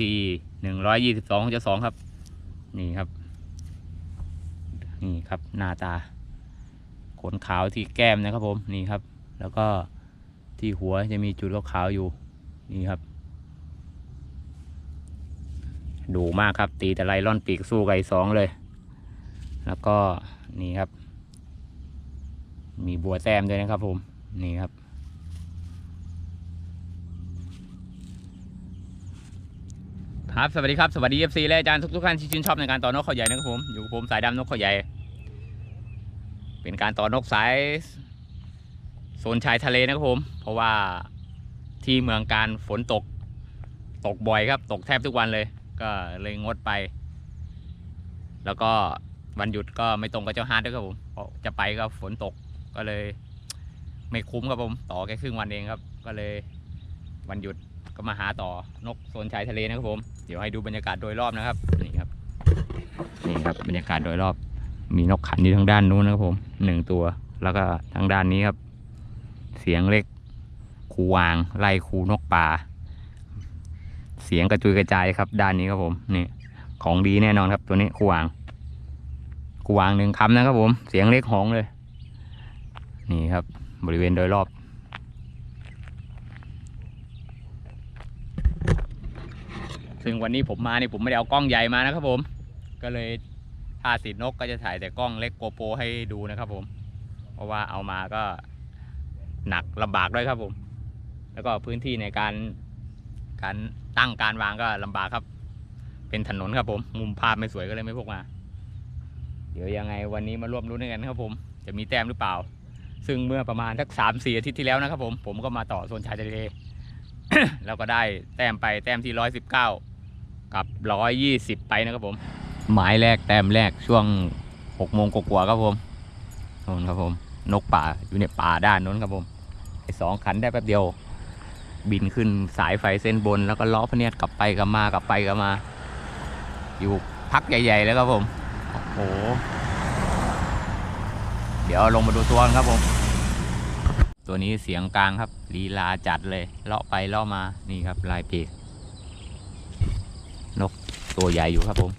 ที่หนึ่งร้อยยี่สิบสองจะสองครับ นี่ครับ นี่ครับหน้าตา ขนขาวที่แก้มนะครับผมนี่ครับ แล้วก็ที่หัวจะมีจุดขาวๆอยู่ นี่ครับ ดูมากครับ ตีแต่ไรล่อนปีกสู้ไก่สองเลย แล้วก็นี่ครับ มีบัวแต้มด้วยนะครับผม นี่ครับ ครับสวัสดีครับสวัสดี FC และอาจารย์ทุกๆท่านที่ชื่นชอบในการต่อนกเขาใหญ่นะครับผมอยู่กับผมสายดำนกเขาใหญ่ เป็นการต่อนกสายโซนชายทะเลนะครับผม เพราะว่าที่เมืองการฝนตกตกบ่อยครับ ตกแทบทุกวันเลย ก็เลยงดไป แล้วก็วันหยุดก็ไม่ตรงกับเจ้าฮาร์ดด้วยครับผมเพราะจะไปก็ฝนตกก็เลย ไม่คุ้มครับผม ต่อแค่ครึ่งวันเองครับ ก็เลยวันหยุด ก็มาหาต่อนกโซนชายทะเลนะครับผม เดี๋ยวให้ดูบรรยากาศโดยรอบนะครับนี่ครับนี่ครับบรรยากาศโดยรอบ มีนกขันอยู่ทางด้านนู้นนะครับผมหนึ่งตัว แล้วก็ทางด้านนี้ครับ เสียงเล็กคูวางไล่คูนกป่า เสียงกระจุยกระจายครับ ด้านนี้ครับผมนี่ของดีแน่นอนครับตัวนี้คูวางคูวางหนึ่งคำนะครับผม เสียงเล็กหองเลย นี่ครับ บริเวณโดยรอบ ซึ่งวันนี้ผมมาเนี่ผมไม่ได้เอากล้องใหญ่มานะครับผม ก็เลยถ้าติดนกก็จะถ่ายแต่กล้องเล็กโกโปรให้ดูนะครับผม เพราะว่าเอามาก็หนักลำบากด้วยครับผม แล้วก็พื้นที่ในการการตั้งการวางก็ลำบากครับ เป็นถนนครับผม มุมภาพไม่สวยก็เลยไม่พกมา เดี๋ยวยังไงวันนี้มาร่วมรุ้นกันครับผม จะมีแต้มหรือเปล่า ซึ่งเมื่อประมาณสักสามสี่อาทิตย์ที่แล้วนะครับผม ผมก็มาต่อโซนชายทะเลแล้วก็ได้แต้มไปแต้มที่ร้อยสิบเก้า กับร้อยยี่สิบไปนะครับผม หมายแรกแต้มแรกช่วงหกโมงกว่าๆครับผมโน่นครับผม นกป่าอยู่ในป่าด้านโน้นครับผมไอสองขันได้แป๊บเดียว บินขึ้นสายไฟเส้นบน แล้วก็ล้อพะเนียดกลับไปกลับมากลับไปกลับมา อยู่พักใหญ่ ๆ แล้วครับผมโอ้โหเดี๋ยวลงมาดูตัวกันครับผม ตัวนี้เสียงกลางครับลีลาจัดเลยเลาะไปเลาะมานี่ครับลายปีกนก ตัวใหญ่อยู่ครับผม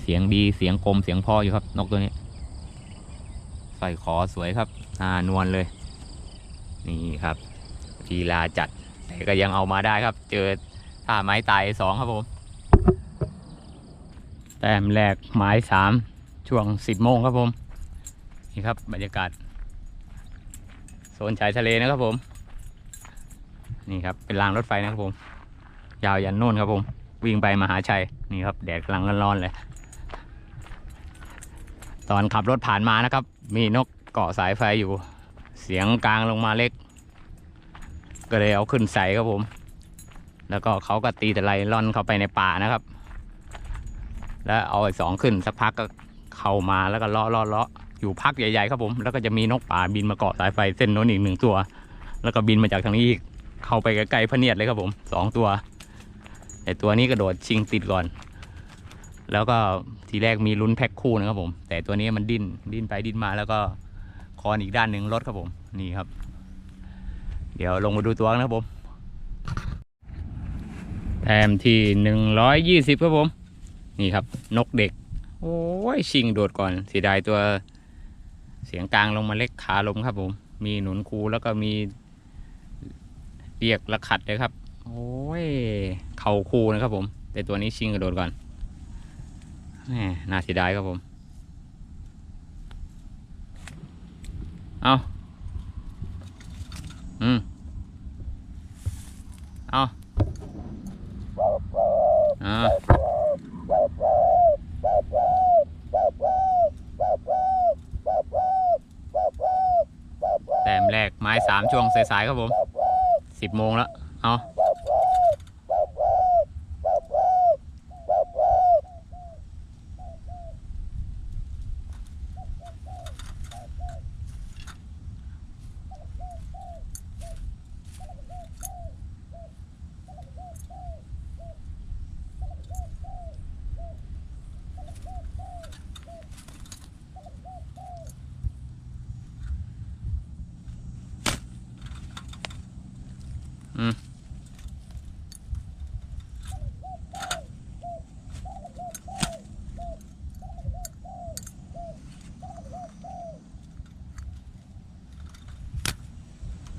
เสียงดีเสียงกลมเสียงพ่ออยู่ครับ นกตัวนี้ใส่ขอสวยครับนานวลเลย นี่ครับลีลาจัดแต่ก็ยังเอามาได้ครับ เจอท่าไม้ตายสองครับผม แต้มแรกหมายสามช่วงสิบโมงครับผม นี่ครับบรรยากาศโซนชายทะเลนะครับผม นี่ครับเป็นรางรถไฟนะครับผม ยาวยันโน่นครับผม วิ่งไปมหาชัยนี่ครับแดดกำลังร้อนๆเลย ตอนขับรถผ่านมานะครับ มีนกเกาะสายไฟอยู่ เสียงกลางลงมาเล็ก ก็เลยเอาขึ้นใส่ครับผม แล้วก็เขาก็ตีต่ไรล่อนเข้าไปในป่านะครับ แล้วเอาไอ้สองขึ้นสักพักก็เข้ามาแล้วก็เลาะเลาะเลาะอยู่พักใหญ่ๆครับผม แล้วก็จะมีนกป่าบินมาเกาะสายไฟเส้นโน้นอีกหนึ่งตัว แล้วก็บินมาจากทางนี้อีก เข้าไปใกล้ๆพเนียดเลยครับผมสองตัวแต่ตัวนี้กระโดดชิงติดก่อน แล้วก็ทีแรกมีลุ้นแพ็คคู่นะครับผม แต่ตัวนี้มันดิ้นดิ้นไปดิ้นมาแล้วก็คอนอีกด้านหนึ่งลดครับผมนี่ครับ เดี๋ยวลงมาดูตัวนนะครับผมแต้มที่หนึ่งร้อยยี่สิบครับผม นี่ครับ นกเด็ก โอ้ยชิงโดดก่อนเสียดายตัวเสียงกลางลงมาเล็กขาลมครับผม มีหนุนคูแล้วก็มี เรียกระขัดเลยครับ โอ้ย เข่าคูนะครับผม แต่ตัวนี้ชิงกระโดดก่อนแหมน่าเสียดายครับผม เอาอืม เอาอ่าแต้มแรกไม้สามช่วงสายๆครับผม สิบโมงแล้ว เอาอ อืม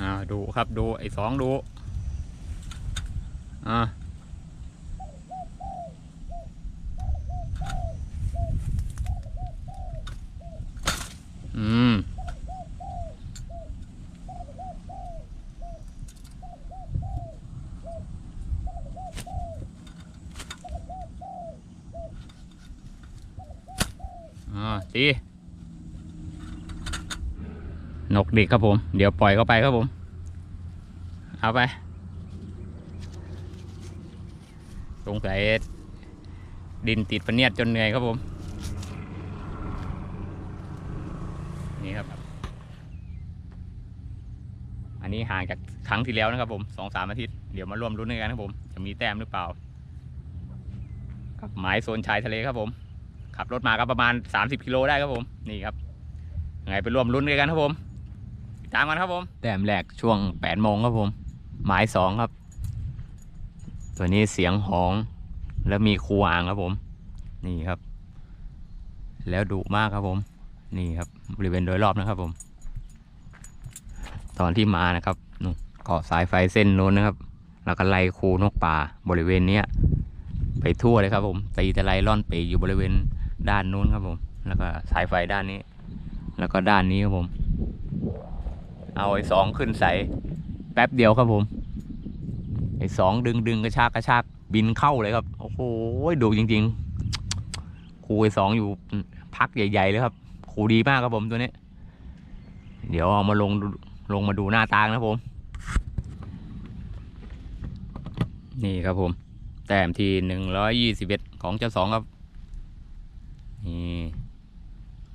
อ่า ดูครับดูไอ้สองดูอ่าอืมอ่าตีนกดิกครับผม เดี๋ยวปล่อยเข้าไปครับผม เอาไป สงสัยดินติดปะเนียดจนเหนื่อยครับผม นี่ครับ อันนี้ห่างจากครั้งที่แล้วนะครับผมสองสามอาทิตย์ เดี๋ยวมาร่วมรุ้นกันครับผม จะมีแต้มหรือเปล่า กับหมายโซนชายทะเลครับผม ขับรถมาก็ประมาณ 30กิโลได้ครับผม นี่ครับยังไงไปร่วมลุ้นกันครับผมติดตามกันครับผม แต้มแรกช่วง8โมงครับผม หมายสองครับ ตัวนี้เสียงหองแล้วมีครูอ่างครับผม นี่ครับ แล้วดุมากครับผม นี่ครับบริเวณโดยรอบนะครับผม ตอนที่มานะครับนู่นเกาะสายไฟเส้นนู้นนะครับ แล้วก็ไล่คูนกป่าบริเวณเนี้ยไปทั่วเลยครับ ผมตีตะไลล่อนปีอยู่บริเวณด้านนู้นครับผม แล้วก็สายไฟด้านนี้ แล้วก็ด้านนี้ครับผม เอาไอ้สองขึ้นใส่แป๊บเดียวครับผม ไอ้สองดึงดึงกระชากกระชากบินเข้าเลยครับ โอ้โหดูจริงๆครูไอ้สองอยู่พักใหญ่ ๆ เลยครับครูดีมากครับผมตัวนี้ เดี๋ยวเอามาลงลงมาดูหน้าตางนะผม นี่ครับผม แต้มที่หนึ่งร้อยยี่สิบเอ็ดของเจ้าสองครับ นี่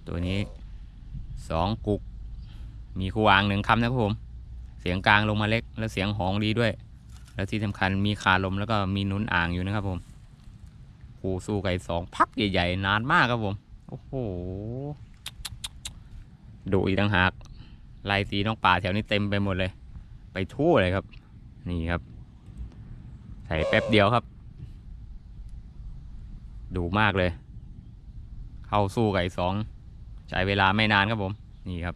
ตัวนี้สองกุก มีคูวางหนึ่งคำนะครับผม เสียงกลางลงมาเล็ก แล้วเสียงหองดีด้วย แล้วที่สำคัญมีคาลมแล้วก็มีนุนอ่างอยู่นะครับผมคูสู้ไก่สองพักใหญ่ๆนานมากครับผม โอ้โหดุอีกต่างหากไล่ตีนกป่าแถวนี้เต็มไปหมดเลย ไปทั่วเลยครับ นี่ครับ ใส่แป๊บเดียวครับดูมากเลย เข้าสู้ไอ้สองใช้เวลาไม่นานครับผม นี่ครับ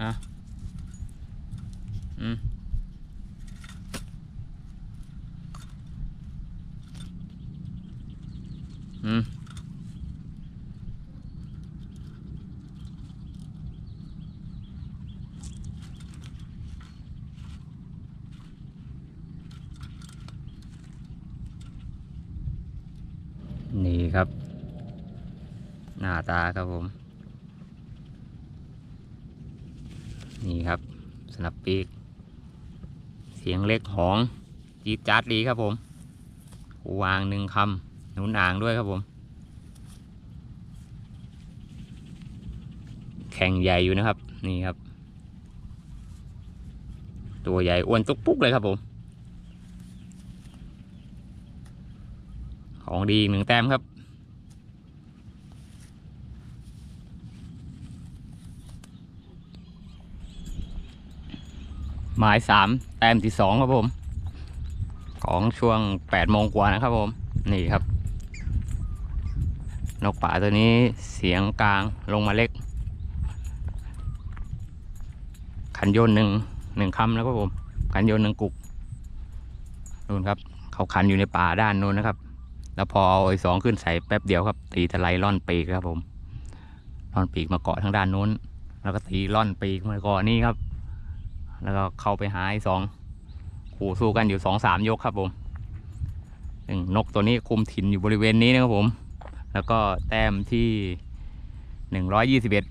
อะอืมอืมนี่ครับ หน้าตาครับผม นี่ครับ สนับปีก เสียงเล็กหองจีจัดดีครับผมวางหนึ่งคำหนุนอ่างด้วยครับผม แข่งใหญ่อยู่นะครับ นี่ครับ ตัวใหญ่อ้วนตุ๊กปุ๊กเลยครับผม ของดีหนึ่งแต้มครับ หมายสามแต้มที่สองครับผม ของช่วงแปดโมงกว่านะครับผม นี่ครับ นกป่าตัวนี้เสียงกลางลงมาเล็ก ขันโยนหนึ่งหนึ่งคำแล้วครับผม ขันโยนหนึ่งกุกนู่นครับ เขาขันอยู่ในป่าด้านนู้นนะครับ แล้วพอเอาไอ้สองขึ้นใส่แป๊บเดียวครับ ตีทะไลล่อนปีกครับผมล่อนปีกมาเกาะทางด้านนู้น แล้วก็ตีล่อนปีกมาเกาะนี่ครับ แล้วก็เข้าไปหาไอ้สองขู่สู้กันอยู่สองสามยกครับผมหนึ่งนกตัวนี้คุมถิ่นอยู่บริเวณนี้นะครับผม แล้วก็แต้มที่หนึ่งร้อยยี่สิบเอ็ด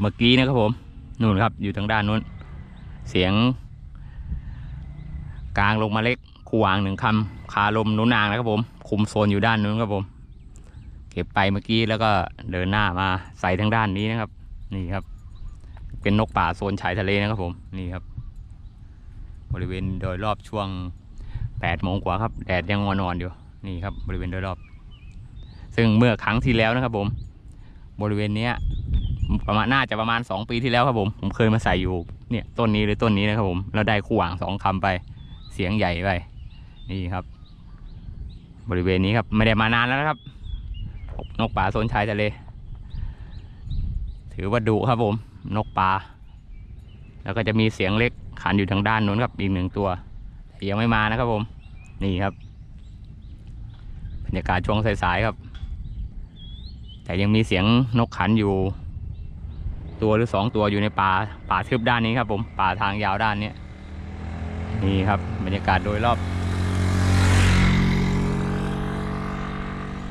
เมื่อกี้นะครับผมนู่นครับอยู่ทางด้านนู้น เสียง กลางลงมาเล็กคูวางหนึ่งคำคาลมนุนนางนะครับผม คุมโซนอยู่ด้านนู้นครับผม เก็บไปเมื่อกี้แล้วก็เดินหน้ามาใส่ทางด้านนี้นะครับ นี่ครับ เป็นนกป่าโซนชายทะเลนะครับผมนี่ครับ บริเวณโดยรอบช่วงแปดโมงกว่าครับแดดยังงอนอนอยู่นี่ครับ บริเวณโดยรอบ ซึ่งเมื่อครั้งที่แล้วนะครับผม บริเวณเนี้ยประมาณน่าจะประมาณสองปีที่แล้วครับผม ผมเคยมาใส่อยู่เนี่ยต้นนี้หรือต้นนี้นะครับผมแล้วได้คู่หวางสองคำไปเสียงใหญ่ไปนี่ครับ บริเวณนี้ครับไม่ได้มานานแล้วนะครับ นกป่าโซนชายทะเล ถือว่าดุครับผม นกป่าแล้วก็จะมีเสียงเล็กขันอยู่ทางด้านนู้นครับอีกหนึ่งตัวยังไม่มานะครับผมนี่ครับบรรยากาศช่วงสายๆครับ แต่ยังมีเสียงนกขันอยู่ ตัวหรือสองตัวอยู่ในป่าป่าทึบด้านนี้ครับผมป่าทางยาวด้านนี้นี่ครับบรรยากาศโดยรอบ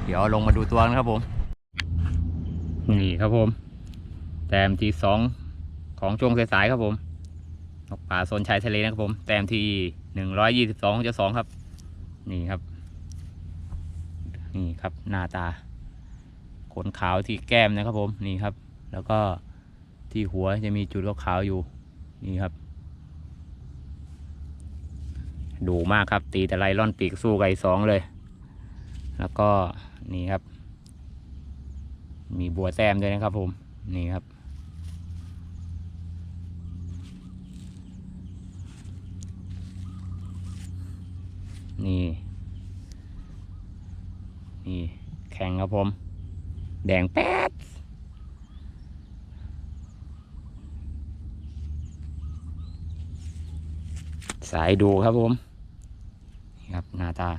เดี๋ยวลงมาดูตัวกันครับผม นี่ครับผม แต้มที่สองของช่วงสายๆครับผมนกป่าโซนชายทะเลนะครับผม แต้มที่หนึ่งร้อยยี่สิบสองจะสองครับ นี่ครับ นี่ครับหน้าตา ขนขาวที่แก้มนะครับผม นี่ครับ แล้วก็ที่หัวจะมีจุดขาวๆอยู่ นี่ครับ ดูมากครับ ตีแต่ไรล่อนปีกสู้ไก่สองเลย แล้วก็นี่ครับ มีบัวแต้มด้วยนะครับผม นี่ครับ นี่ นี่ แข่งครับผม แดงแป๊ดสายดูครับผม ครับหน้าตา